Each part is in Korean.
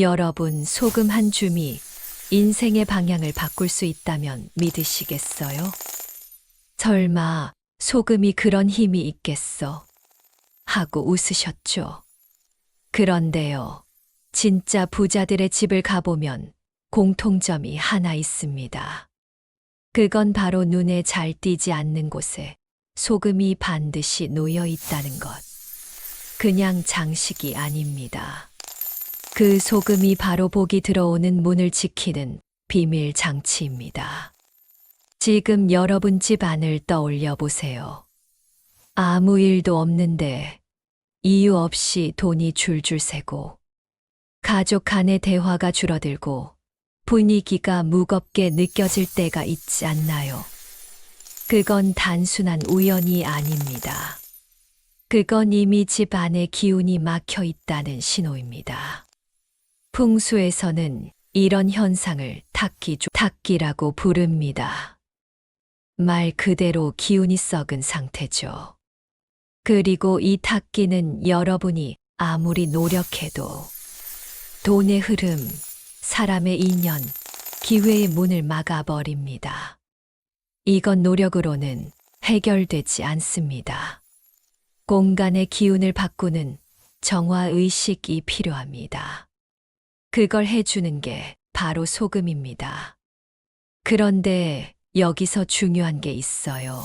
여러분, 소금 한 줌이 인생의 방향을 바꿀 수 있다면 믿으시겠어요? 설마 소금이 그런 힘이 있겠어? 하고 웃으셨죠. 그런데요, 진짜 부자들의 집을 가보면 공통점이 하나 있습니다. 그건 바로 눈에 잘 띄지 않는 곳에 소금이 반드시 놓여 있다는 것. 그냥 장식이 아닙니다. 그 소금이 바로 복이 들어오는 문을 지키는 비밀 장치입니다. 지금 여러분 집 안을 떠올려 보세요. 아무 일도 없는데 이유 없이 돈이 줄줄 새고 가족 간의 대화가 줄어들고 분위기가 무겁게 느껴질 때가 있지 않나요? 그건 단순한 우연이 아닙니다. 그건 이미 집 안에 기운이 막혀 있다는 신호입니다. 풍수에서는 이런 현상을 탁기조, 탁기라고 부릅니다. 말 그대로 기운이 썩은 상태죠. 그리고 이 탁기는 여러분이 아무리 노력해도 돈의 흐름, 사람의 인연, 기회의 문을 막아버립니다. 이건 노력으로는 해결되지 않습니다. 공간의 기운을 바꾸는 정화의식이 필요합니다. 그걸 해주는 게 바로 소금입니다. 그런데 여기서 중요한 게 있어요.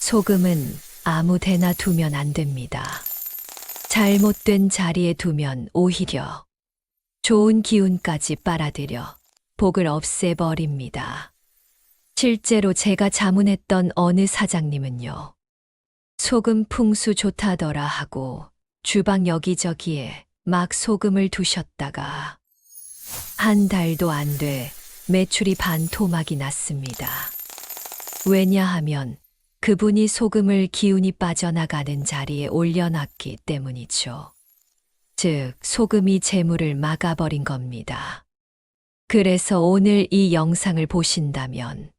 소금은 아무 데나 두면 안 됩니다. 잘못된 자리에 두면 오히려 좋은 기운까지 빨아들여 복을 없애버립니다. 실제로 제가 자문했던 어느 사장님은요. 소금 풍수 좋다더라 하고 주방 여기저기에 막 소금을 두셨다가 한 달도 안 돼 매출이 반토막이 났습니다. 왜냐하면 그분이 소금을 기운이 빠져나가는 자리에 올려놨기 때문이죠. 즉, 소금이 재물을 막아버린 겁니다. 그래서 오늘 이 영상을 보신다면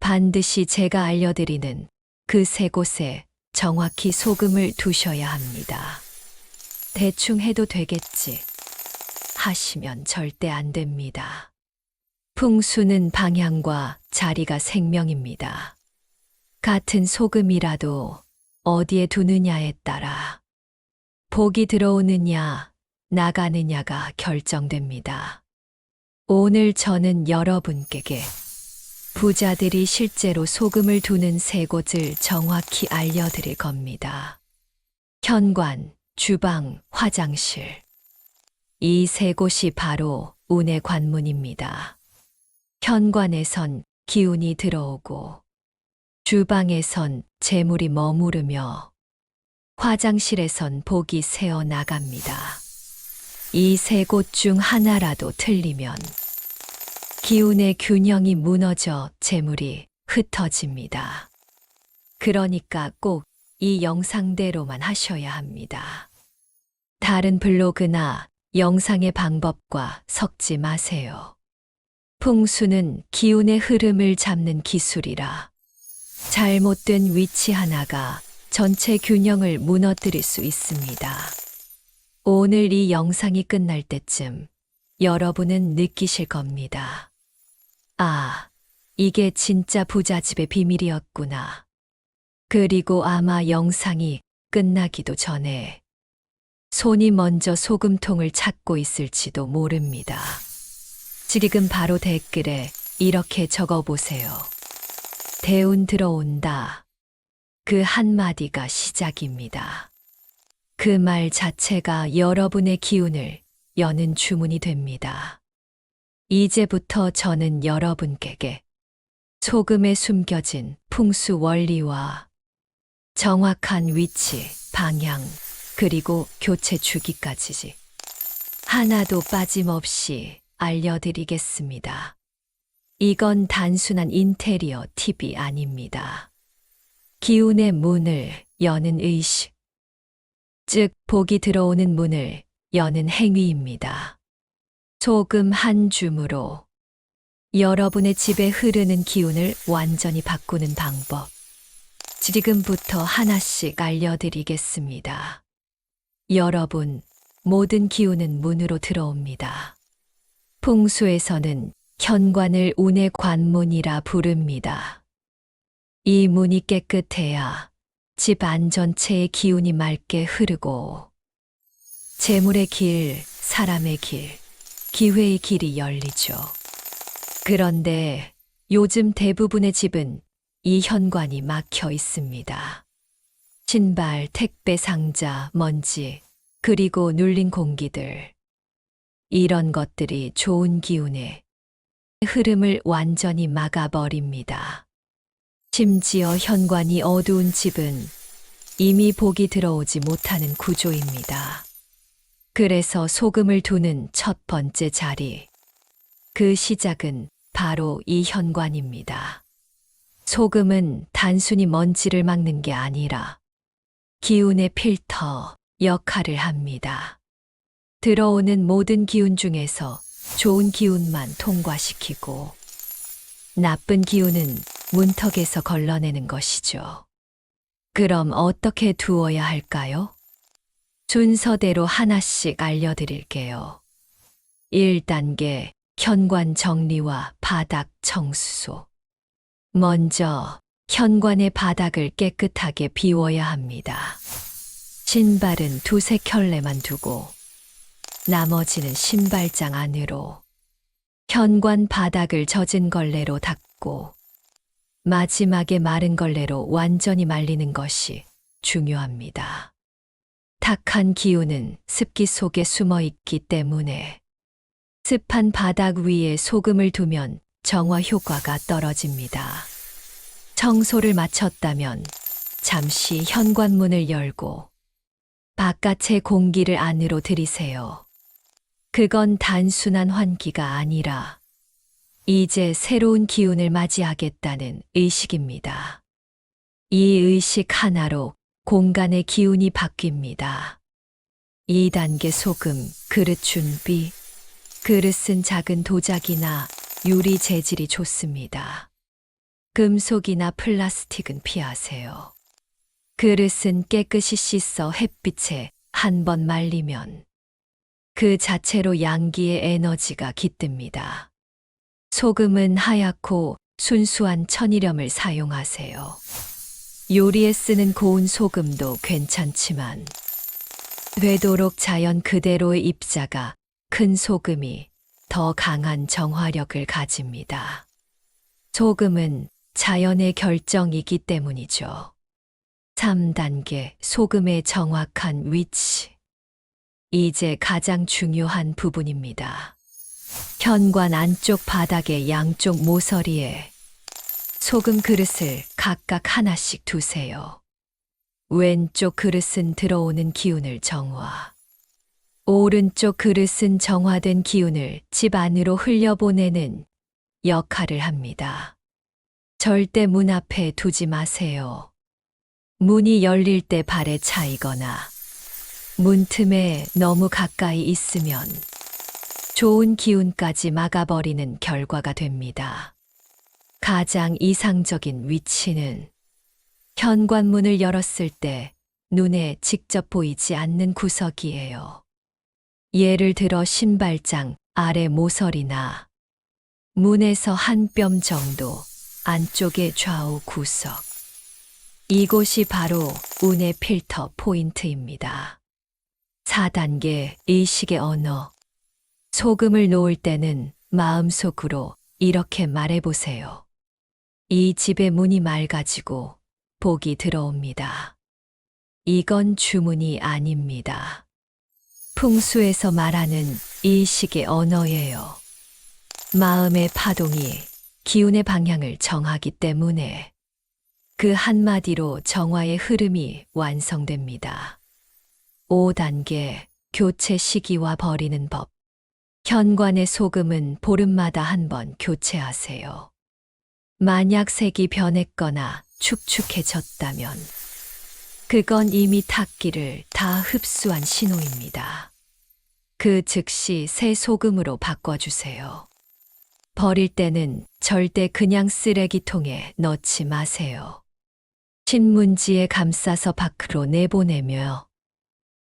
반드시 제가 알려드리는 그 세 곳에 정확히 소금을 두셔야 합니다. 대충 해도 되겠지. 하시면 절대 안 됩니다. 풍수는 방향과 자리가 생명입니다. 같은 소금이라도 어디에 두느냐에 따라 복이 들어오느냐, 나가느냐가 결정됩니다. 오늘 저는 여러분께게 부자들이 실제로 소금을 두는 세 곳을 정확히 알려드릴 겁니다. 현관, 주방, 화장실. 이 세 곳이 바로 운의 관문입니다. 현관에선 기운이 들어오고, 주방에선 재물이 머무르며, 화장실에선 복이 새어 나갑니다. 이 세 곳 중 하나라도 틀리면, 기운의 균형이 무너져 재물이 흩어집니다. 그러니까 꼭 이 영상대로만 하셔야 합니다. 다른 블로그나 영상의 방법과 섞지 마세요. 풍수는 기운의 흐름을 잡는 기술이라 잘못된 위치 하나가 전체 균형을 무너뜨릴 수 있습니다. 오늘 이 영상이 끝날 때쯤 여러분은 느끼실 겁니다. 아, 이게 진짜 부잣집의 비밀이었구나. 그리고 아마 영상이 끝나기도 전에 손이 먼저 소금통을 찾고 있을지도 모릅니다. 지금 바로 댓글에 이렇게 적어 보세요. 대운 들어온다. 그 한마디가 시작입니다. 그 말 자체가 여러분의 기운을 여는 주문이 됩니다. 이제부터 저는 여러분께게 소금에 숨겨진 풍수 원리와 정확한 위치, 방향, 그리고 교체 주기까지 하나도 빠짐없이 알려드리겠습니다. 이건 단순한 인테리어 팁이 아닙니다. 기운의 문을 여는 의식, 즉 복이 들어오는 문을 여는 행위입니다. 소금 한 줌으로 여러분의 집에 흐르는 기운을 완전히 바꾸는 방법. 지금부터 하나씩 알려드리겠습니다. 여러분, 모든 기운은 문으로 들어옵니다. 풍수에서는 현관을 운의 관문이라 부릅니다. 이 문이 깨끗해야 집 안 전체의 기운이 맑게 흐르고 재물의 길, 사람의 길, 기회의 길이 열리죠. 그런데 요즘 대부분의 집은 이 현관이 막혀 있습니다. 신발, 택배 상자, 먼지, 그리고 눌린 공기들. 이런 것들이 좋은 기운의 흐름을 완전히 막아버립니다. 심지어 현관이 어두운 집은 이미 복이 들어오지 못하는 구조입니다. 그래서 소금을 두는 첫 번째 자리. 그 시작은 바로 이 현관입니다. 소금은 단순히 먼지를 막는 게 아니라 기운의 필터 역할을 합니다. 들어오는 모든 기운 중에서 좋은 기운만 통과시키고 나쁜 기운은 문턱에서 걸러내는 것이죠. 그럼 어떻게 두어야 할까요? 순서대로 하나씩 알려드릴게요. 1단계 현관 정리와 바닥 청수소. 먼저 현관의 바닥을 깨끗하게 비워야 합니다. 신발은 두세 켤레만 두고 나머지는 신발장 안으로 현관 바닥을 젖은 걸레로 닦고 마지막에 마른 걸레로 완전히 말리는 것이 중요합니다. 탁한 기운은 습기 속에 숨어 있기 때문에 습한 바닥 위에 소금을 두면 정화 효과가 떨어집니다. 청소를 마쳤다면 잠시 현관문을 열고 바깥의 공기를 안으로 들이세요. 그건 단순한 환기가 아니라 이제 새로운 기운을 맞이하겠다는 의식입니다. 이 의식 하나로 공간의 기운이 바뀝니다. 2단계 소금, 그릇 준비. 그릇은 작은 도자기나 유리 재질이 좋습니다. 금속이나 플라스틱은 피하세요. 그릇은 깨끗이 씻어 햇빛에 한 번 말리면 그 자체로 양기의 에너지가 깃듭니다. 소금은 하얗고 순수한 천일염을 사용하세요. 요리에 쓰는 고운 소금도 괜찮지만 되도록 자연 그대로의 입자가 큰 소금이 더 강한 정화력을 가집니다. 소금은 자연의 결정이기 때문이죠. 3단계 소금의 정확한 위치. 이제 가장 중요한 부분입니다. 현관 안쪽 바닥의 양쪽 모서리에 소금 그릇을 각각 하나씩 두세요. 왼쪽 그릇은 들어오는 기운을 정화. 오른쪽 그릇은 정화된 기운을 집 안으로 흘려보내는 역할을 합니다. 절대 문 앞에 두지 마세요. 문이 열릴 때 발에 차이거나 문 틈에 너무 가까이 있으면 좋은 기운까지 막아버리는 결과가 됩니다. 가장 이상적인 위치는 현관문을 열었을 때 눈에 직접 보이지 않는 구석이에요. 예를 들어 신발장 아래 모서리나 문에서 한 뼘 정도 안쪽의 좌우 구석. 이곳이 바로 운의 필터 포인트입니다. 4단계 의식의 언어. 소금을 놓을 때는 마음속으로 이렇게 말해보세요. 이 집의 문이 맑아지고 복이 들어옵니다. 이건 주문이 아닙니다. 풍수에서 말하는 의식의 언어예요. 마음의 파동이 기운의 방향을 정하기 때문에 그 한마디로 정화의 흐름이 완성됩니다. 5단계 교체 시기와 버리는 법. 현관의 소금은 보름마다 한 번 교체하세요. 만약 색이 변했거나 축축해졌다면 그건 이미 탁기를 다 흡수한 신호입니다. 그 즉시 새 소금으로 바꿔주세요. 버릴 때는 절대 그냥 쓰레기통에 넣지 마세요. 신문지에 감싸서 밖으로 내보내며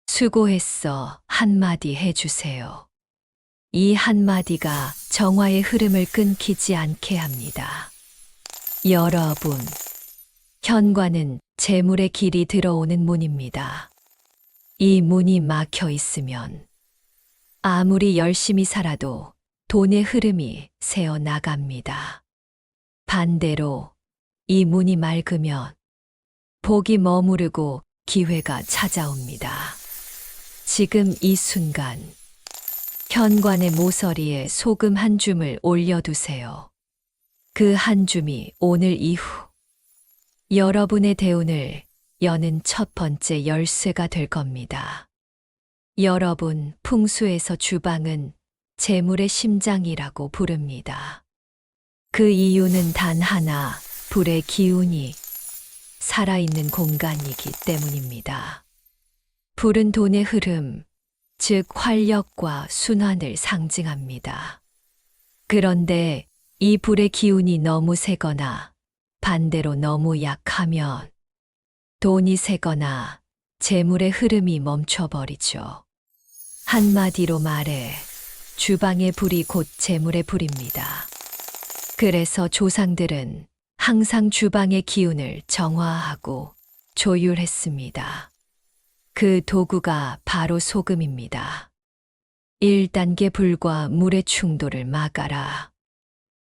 수고했어 한마디 해주세요. 이 한마디가 정화의 흐름을 끊기지 않게 합니다. 여러분, 현관은 재물의 길이 들어오는 문입니다. 이 문이 막혀 있으면 아무리 열심히 살아도 돈의 흐름이 새어 나갑니다. 반대로 이 문이 맑으면 복이 머무르고 기회가 찾아옵니다. 지금 이 순간 현관의 모서리에 소금 한 줌을 올려두세요. 그 한 줌이 오늘 이후 여러분의 대운을 여는 첫 번째 열쇠가 될 겁니다. 여러분, 풍수에서 주방은 재물의 심장이라고 부릅니다. 그 이유는 단 하나, 불의 기운이 살아있는 공간이기 때문입니다. 불은 돈의 흐름, 즉 활력과 순환을 상징합니다. 그런데 이 불의 기운이 너무 세거나 반대로 너무 약하면 돈이 세거나 재물의 흐름이 멈춰버리죠. 한마디로 말해 주방의 불이 곧 재물의 불입니다. 그래서 조상들은 항상 주방의 기운을 정화하고 조율했습니다. 그 도구가 바로 소금입니다. 1단계 불과 물의 충돌을 막아라.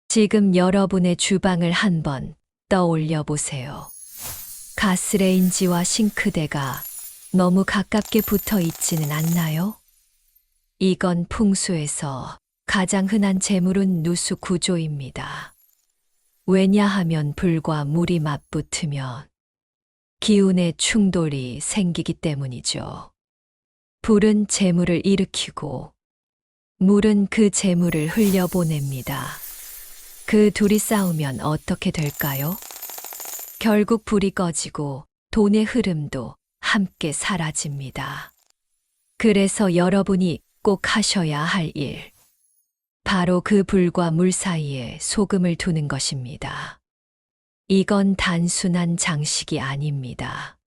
지금 여러분의 주방을 한번 떠올려 보세요. 가스레인지와 싱크대가 너무 가깝게 붙어 있지는 않나요? 이건 풍수에서 가장 흔한 재물은 누수 구조입니다. 왜냐하면 불과 물이 맞붙으면 기운의 충돌이 생기기 때문이죠. 불은 재물을 일으키고 물은 그 재물을 흘려보냅니다. 그 둘이 싸우면 어떻게 될까요? 결국 불이 꺼지고 돈의 흐름도 함께 사라집니다. 그래서 여러분이 꼭 하셔야 할 일. 바로 그 불과 물 사이에 소금을 두는 것입니다. 이건 단순한 장식이 아닙니다.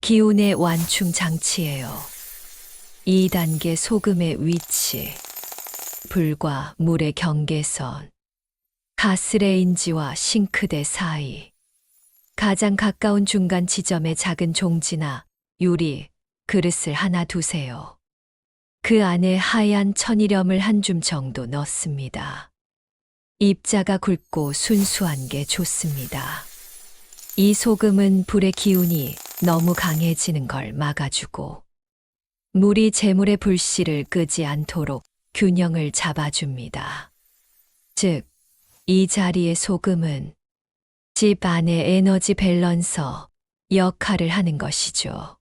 기운의 완충 장치예요. 2단계 소금의 위치. 불과 물의 경계선. 가스레인지와 싱크대 사이. 가장 가까운 중간 지점에 작은 종지나 유리, 그릇을 하나 두세요. 그 안에 하얀 천일염을 한 줌 정도 넣습니다. 입자가 굵고 순수한 게 좋습니다. 이 소금은 불의 기운이 너무 강해지는 걸 막아주고, 물이 재물의 불씨를 끄지 않도록 균형을 잡아줍니다. 즉, 이 자리의 소금은 집 안의 에너지 밸런서 역할을 하는 것이죠.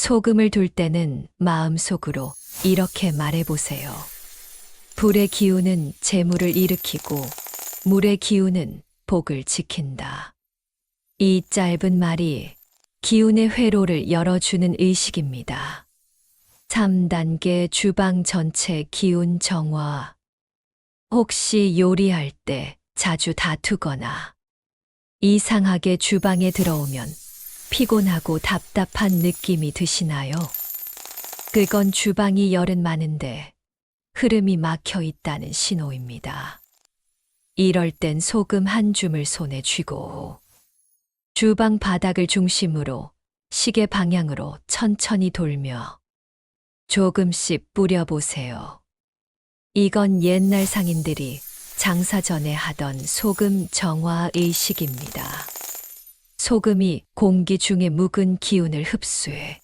소금을 둘 때는 마음속으로 이렇게 말해보세요. 불의 기운은 재물을 일으키고 물의 기운은 복을 지킨다. 이 짧은 말이 기운의 회로를 열어주는 의식입니다. 3단계 주방 전체 기운 정화. 혹시 요리할 때 자주 다투거나 이상하게 주방에 들어오면 피곤하고 답답한 느낌이 드시나요? 그건 주방이 열은 많은데 흐름이 막혀 있다는 신호입니다. 이럴 땐 소금 한 줌을 손에 쥐고 주방 바닥을 중심으로 시계 방향으로 천천히 돌며 조금씩 뿌려보세요. 이건 옛날 상인들이 장사 전에 하던 소금 정화 의식입니다. 소금이 공기 중의 묵은 기운을 흡수해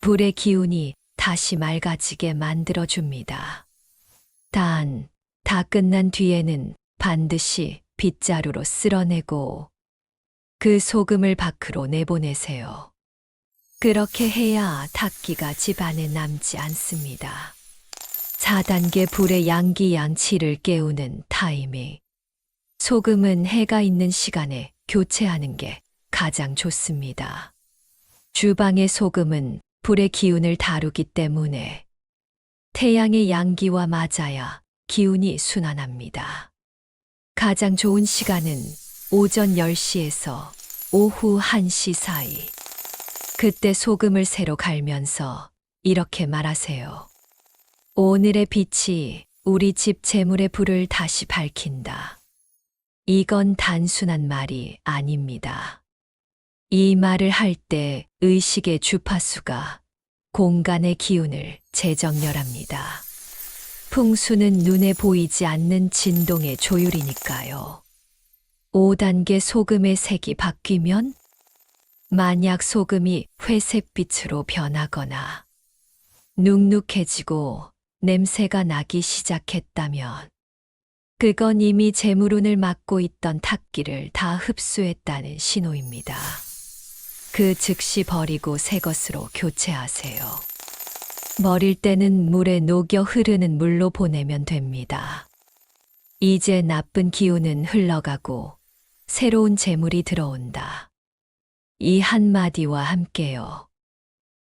불의 기운이 다시 맑아지게 만들어줍니다. 단, 다 끝난 뒤에는 반드시 빗자루로 쓸어내고 그 소금을 밖으로 내보내세요. 그렇게 해야 탁기가 집안에 남지 않습니다. 4단계 불의 양기 양치를 깨우는 타이밍. 소금은 해가 있는 시간에 교체하는 게 가장 좋습니다. 주방의 소금은 불의 기운을 다루기 때문에 태양의 양기와 맞아야 기운이 순환합니다. 가장 좋은 시간은 오전 10시에서 오후 1시 사이. 그때 소금을 새로 갈면서 이렇게 말하세요. 오늘의 빛이 우리 집 재물의 불을 다시 밝힌다. 이건 단순한 말이 아닙니다. 이 말을 할 때 의식의 주파수가 공간의 기운을 재정렬합니다. 풍수는 눈에 보이지 않는 진동의 조율이니까요. 5단계 소금의 색이 바뀌면 만약 소금이 회색빛으로 변하거나 눅눅해지고 냄새가 나기 시작했다면 그건 이미 재물운을 막고 있던 탁기를 다 흡수했다는 신호입니다. 그 즉시 버리고 새 것으로 교체하세요. 버릴 때는 물에 녹여 흐르는 물로 보내면 됩니다. 이제 나쁜 기운은 흘러가고 새로운 재물이 들어온다. 이 한마디와 함께요.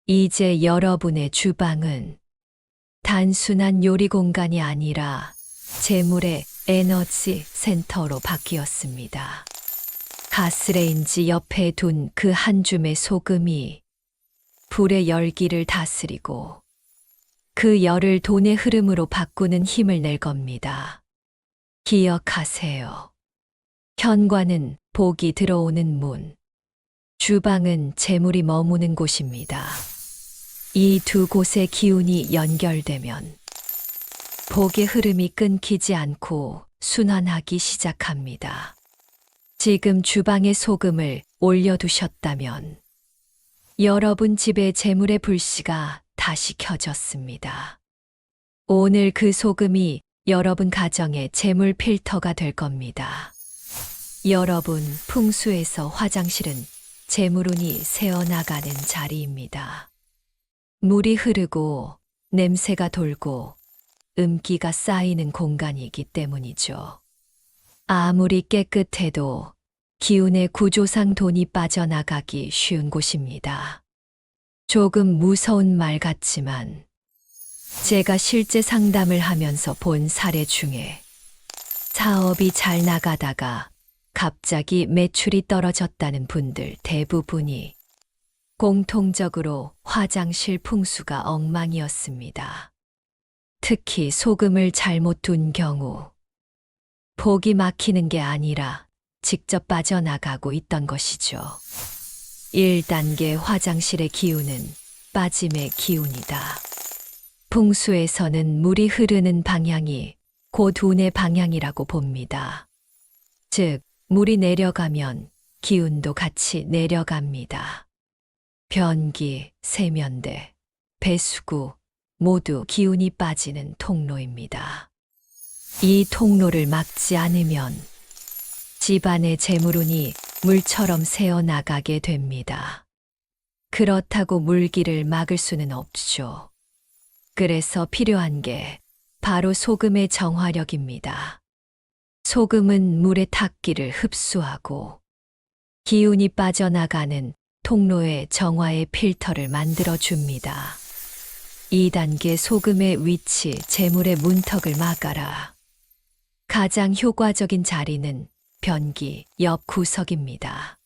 이제 여러분의 주방은 단순한 요리 공간이 아니라 재물의 에너지 센터로 바뀌었습니다. 가스레인지 옆에 둔 그 한 줌의 소금이 불의 열기를 다스리고 그 열을 돈의 흐름으로 바꾸는 힘을 낼 겁니다. 기억하세요. 현관은 복이 들어오는 문, 주방은 재물이 머무는 곳입니다. 이 두 곳의 기운이 연결되면 복의 흐름이 끊기지 않고 순환하기 시작합니다. 지금 주방에 소금을 올려두셨다면 여러분 집의 재물의 불씨가 다시 켜졌습니다. 오늘 그 소금이 여러분 가정의 재물 필터가 될 겁니다. 여러분 풍수에서 화장실은 재물운이 새어나가는 자리입니다. 물이 흐르고 냄새가 돌고 음기가 쌓이는 공간이기 때문이죠. 아무리 깨끗해도 기운의 구조상 돈이 빠져나가기 쉬운 곳입니다. 조금 무서운 말 같지만 제가 실제 상담을 하면서 본 사례 중에 사업이 잘 나가다가 갑자기 매출이 떨어졌다는 분들 대부분이 공통적으로 화장실 풍수가 엉망이었습니다. 특히 소금을 잘못 둔 경우 복이 막히는 게 아니라 직접 빠져나가고 있던 것이죠. 1단계 화장실의 기운은 빠짐의 기운이다. 풍수에서는 물이 흐르는 방향이 곧 운의 방향이라고 봅니다. 즉, 물이 내려가면 기운도 같이 내려갑니다. 변기, 세면대, 배수구 모두 기운이 빠지는 통로입니다. 이 통로를 막지 않으면 집안의 재물운이 물처럼 새어나가게 됩니다. 그렇다고 물기를 막을 수는 없죠. 그래서 필요한 게 바로 소금의 정화력입니다. 소금은 물의 탁기를 흡수하고 기운이 빠져나가는 통로의 정화의 필터를 만들어 줍니다. 2단계 소금의 위치, 재물의 문턱을 막아라. 가장 효과적인 자리는 변기 옆 구석입니다.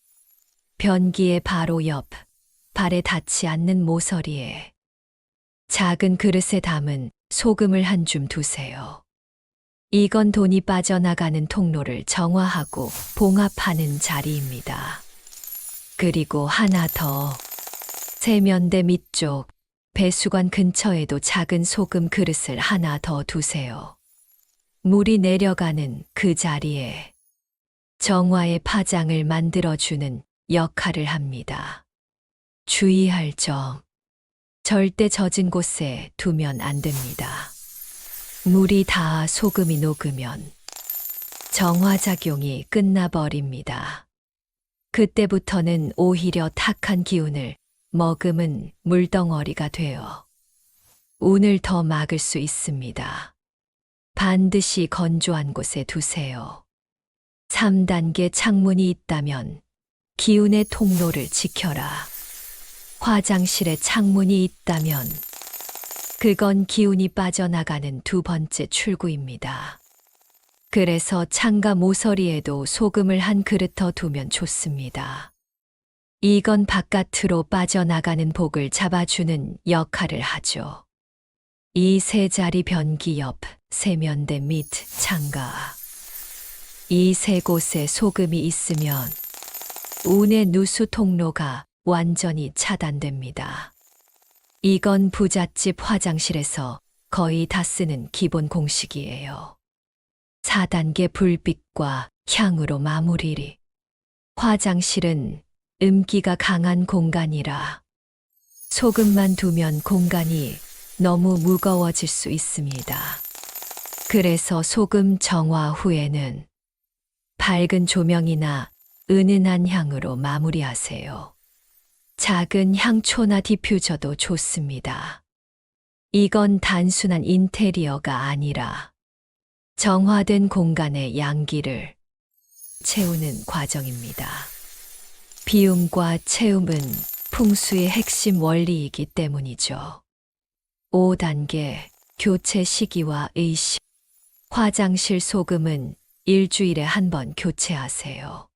변기의 바로 옆, 발에 닿지 않는 모서리에 작은 그릇에 담은 소금을 한 줌 두세요. 이건 돈이 빠져나가는 통로를 정화하고 봉합하는 자리입니다. 그리고 하나 더. 세면대 밑쪽 배수관 근처에도 작은 소금 그릇을 하나 더 두세요. 물이 내려가는 그 자리에 정화의 파장을 만들어주는 역할을 합니다. 주의할 점. 절대 젖은 곳에 두면 안 됩니다. 물이 다 소금이 녹으면 정화작용이 끝나버립니다. 그때부터는 오히려 탁한 기운을 머금은 물덩어리가 되어 운을 더 막을 수 있습니다. 반드시 건조한 곳에 두세요. 3단계 창문이 있다면 기운의 통로를 지켜라. 화장실에 창문이 있다면 그건 기운이 빠져나가는 두 번째 출구입니다. 그래서 창가 모서리에도 소금을 한 그릇 더 두면 좋습니다. 이건 바깥으로 빠져나가는 복을 잡아주는 역할을 하죠. 이 세 자리 변기 옆 세면대 및 창가. 이 세 곳에 소금이 있으면 운의 누수 통로가 완전히 차단됩니다. 이건 부잣집 화장실에서 거의 다 쓰는 기본 공식이에요. 4단계 불빛과 향으로 마무리리. 화장실은 음기가 강한 공간이라 소금만 두면 공간이 너무 무거워질 수 있습니다. 그래서 소금 정화 후에는 밝은 조명이나 은은한 향으로 마무리하세요. 작은 향초나 디퓨저도 좋습니다. 이건 단순한 인테리어가 아니라 정화된 공간의 양기를 채우는 과정입니다. 비움과 채움은 풍수의 핵심 원리이기 때문이죠. 5단계 교체 시기와 의식. 화장실 소금은 일주일에 한 번 교체하세요.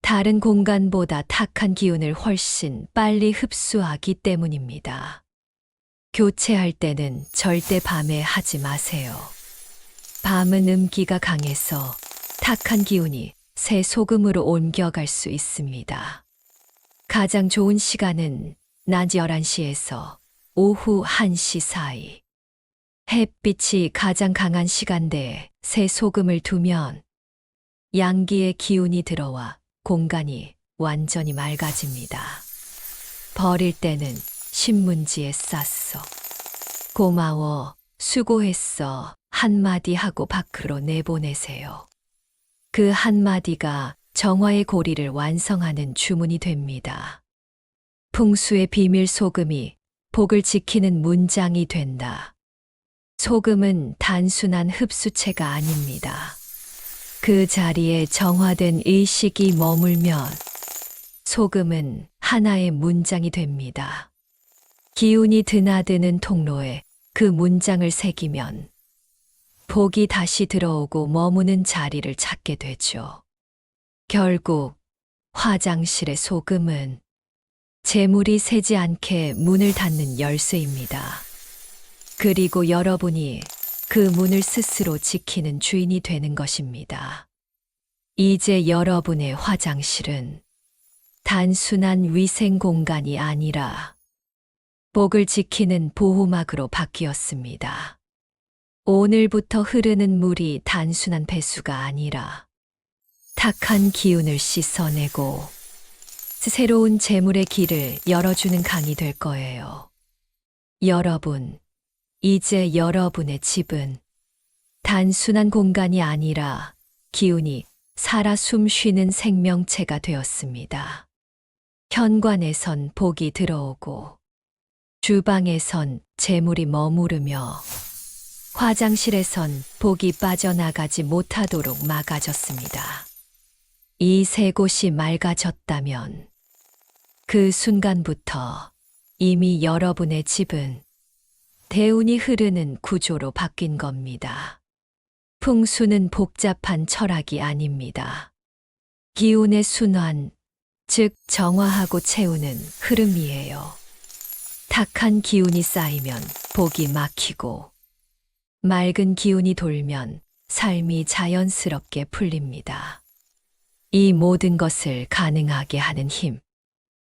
다른 공간보다 탁한 기운을 훨씬 빨리 흡수하기 때문입니다. 교체할 때는 절대 밤에 하지 마세요. 밤은 음기가 강해서 탁한 기운이 새 소금으로 옮겨갈 수 있습니다. 가장 좋은 시간은 낮 11시에서 오후 1시 사이. 햇빛이 가장 강한 시간대에 새 소금을 두면 양기의 기운이 들어와 공간이 완전히 맑아집니다. 버릴 때는 신문지에 쌌어. 고마워, 수고했어. 한마디 하고 밖으로 내보내세요. 그 한마디가 정화의 고리를 완성하는 주문이 됩니다. 풍수의 비밀 소금이 복을 지키는 문장이 된다. 소금은 단순한 흡수체가 아닙니다. 그 자리에 정화된 의식이 머물면 소금은 하나의 문장이 됩니다. 기운이 드나드는 통로에 그 문장을 새기면 복이 다시 들어오고 머무는 자리를 찾게 되죠. 결국 화장실의 소금은 재물이 새지 않게 문을 닫는 열쇠입니다. 그리고 여러분이 그 문을 스스로 지키는 주인이 되는 것입니다. 이제 여러분의 화장실은 단순한 위생 공간이 아니라 복을 지키는 보호막으로 바뀌었습니다. 오늘부터 흐르는 물이 단순한 배수가 아니라 탁한 기운을 씻어내고 새로운 재물의 길을 열어주는 강이 될 거예요. 여러분, 이제 여러분의 집은 단순한 공간이 아니라 기운이 살아 숨 쉬는 생명체가 되었습니다. 현관에선 복이 들어오고 주방에선 재물이 머무르며 화장실에선 복이 빠져나가지 못하도록 막아졌습니다. 이 세 곳이 맑아졌다면 그 순간부터 이미 여러분의 집은 대운이 흐르는 구조로 바뀐 겁니다. 풍수는 복잡한 철학이 아닙니다. 기운의 순환, 즉 정화하고 채우는 흐름이에요. 탁한 기운이 쌓이면 복이 막히고 맑은 기운이 돌면 삶이 자연스럽게 풀립니다. 이 모든 것을 가능하게 하는 힘.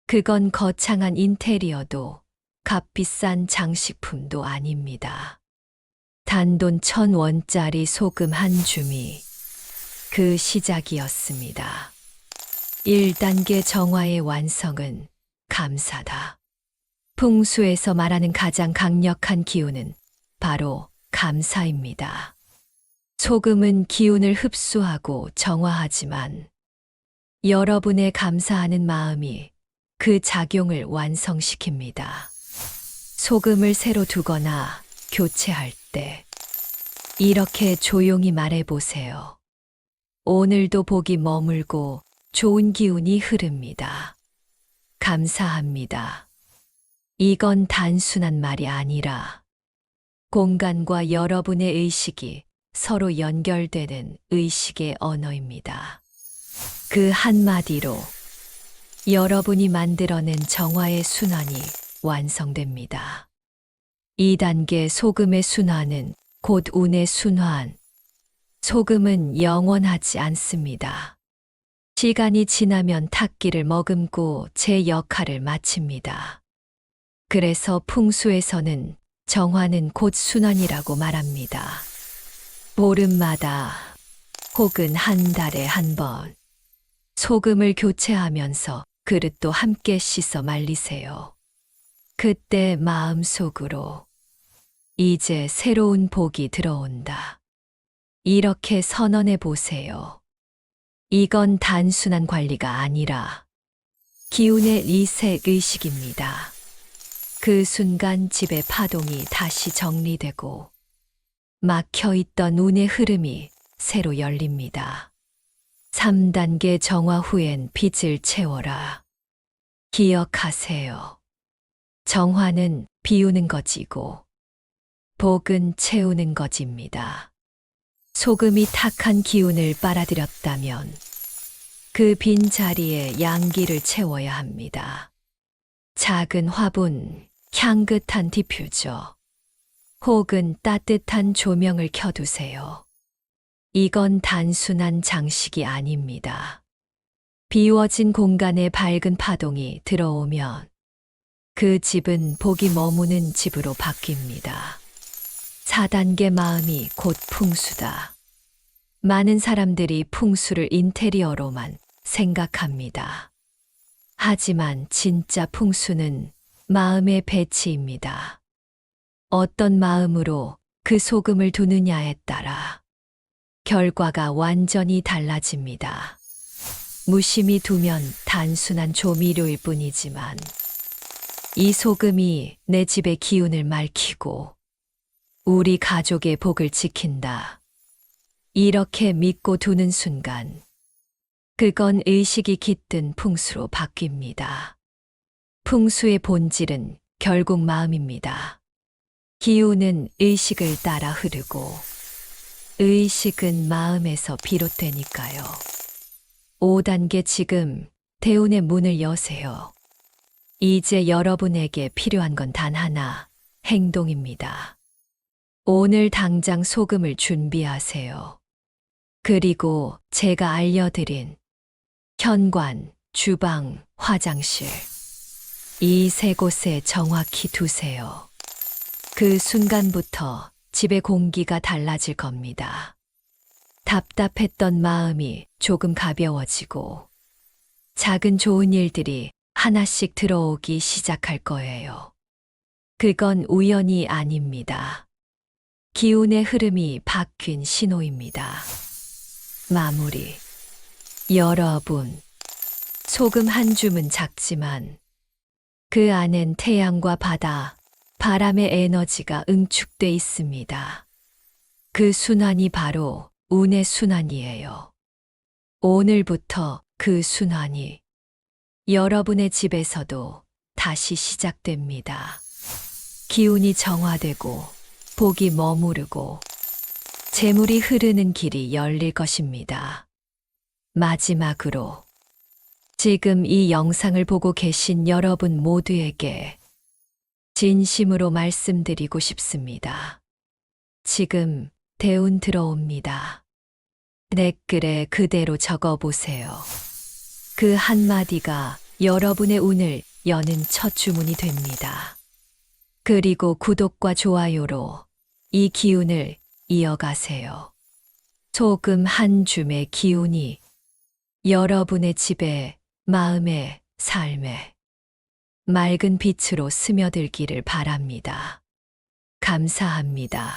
그건 거창한 인테리어도 값비싼 장식품도 아닙니다. 단돈 천 원짜리 소금 한 줌이 그 시작이었습니다. 1단계 정화의 완성은 감사다. 풍수에서 말하는 가장 강력한 기운은 바로 감사입니다. 소금은 기운을 흡수하고 정화하지만 여러분의 감사하는 마음이 그 작용을 완성시킵니다. 소금을 새로 두거나 교체할 때 이렇게 조용히 말해 보세요. 오늘도 복이 머물고 좋은 기운이 흐릅니다. 감사합니다. 이건 단순한 말이 아니라 공간과 여러분의 의식이 서로 연결되는 의식의 언어입니다. 그 한마디로 여러분이 만들어낸 정화의 순환이 완성됩니다. 2단계 소금의 순환은 곧 운의 순환. 소금은 영원하지 않습니다. 시간이 지나면 탁기를 머금고 제 역할을 마칩니다. 그래서 풍수에서는 정화는 곧 순환이라고 말합니다. 보름마다 혹은 한 달에 한 번 소금을 교체하면서 그릇도 함께 씻어 말리세요. 그때 마음속으로 이제 새로운 복이 들어온다. 이렇게 선언해 보세요. 이건 단순한 관리가 아니라 기운의 리색 의식입니다. 그 순간 집의 파동이 다시 정리되고 막혀 있던 운의 흐름이 새로 열립니다. 3단계 정화 후엔 빚을 채워라. 기억하세요. 정화는 비우는 것이고 복은 채우는 것입니다. 소금이 탁한 기운을 빨아들였다면 그 빈 자리에 양기를 채워야 합니다. 작은 화분, 향긋한 디퓨저, 혹은 따뜻한 조명을 켜두세요. 이건 단순한 장식이 아닙니다. 비워진 공간에 밝은 파동이 들어오면 그 집은 복이 머무는 집으로 바뀝니다. 4단계 마음이 곧 풍수다. 많은 사람들이 풍수를 인테리어로만 생각합니다. 하지만 진짜 풍수는 마음의 배치입니다. 어떤 마음으로 그 소금을 두느냐에 따라 결과가 완전히 달라집니다. 무심히 두면 단순한 조미료일 뿐이지만 이 소금이 내 집의 기운을 맑히고 우리 가족의 복을 지킨다. 이렇게 믿고 두는 순간 그건 의식이 깃든 풍수로 바뀝니다. 풍수의 본질은 결국 마음입니다. 기운은 의식을 따라 흐르고 의식은 마음에서 비롯되니까요. 5단계 지금 대운의 문을 여세요. 이제 여러분에게 필요한 건 단 하나, 행동입니다. 오늘 당장 소금을 준비하세요. 그리고 제가 알려드린 현관, 주방, 화장실. 이 세 곳에 정확히 두세요. 그 순간부터 집의 공기가 달라질 겁니다. 답답했던 마음이 조금 가벼워지고 작은 좋은 일들이 하나씩 들어오기 시작할 거예요. 그건 우연이 아닙니다. 기운의 흐름이 바뀐 신호입니다. 마무리. 여러분. 소금 한 줌은 작지만 그 안엔 태양과 바다, 바람의 에너지가 응축돼 있습니다. 그 순환이 바로 운의 순환이에요. 오늘부터 그 순환이 여러분의 집에서도 다시 시작됩니다. 기운이 정화되고 복이 머무르고 재물이 흐르는 길이 열릴 것입니다. 마지막으로 지금 이 영상을 보고 계신 여러분 모두에게 진심으로 말씀드리고 싶습니다. 지금 대운 들어옵니다. 댓글에 그대로 적어보세요. 그 한마디가 여러분의 운을 여는 첫 주문이 됩니다. 그리고 구독과 좋아요로 이 기운을 이어가세요. 소금 한 줌의 기운이 여러분의 집에, 마음에, 삶에 맑은 빛으로 스며들기를 바랍니다. 감사합니다.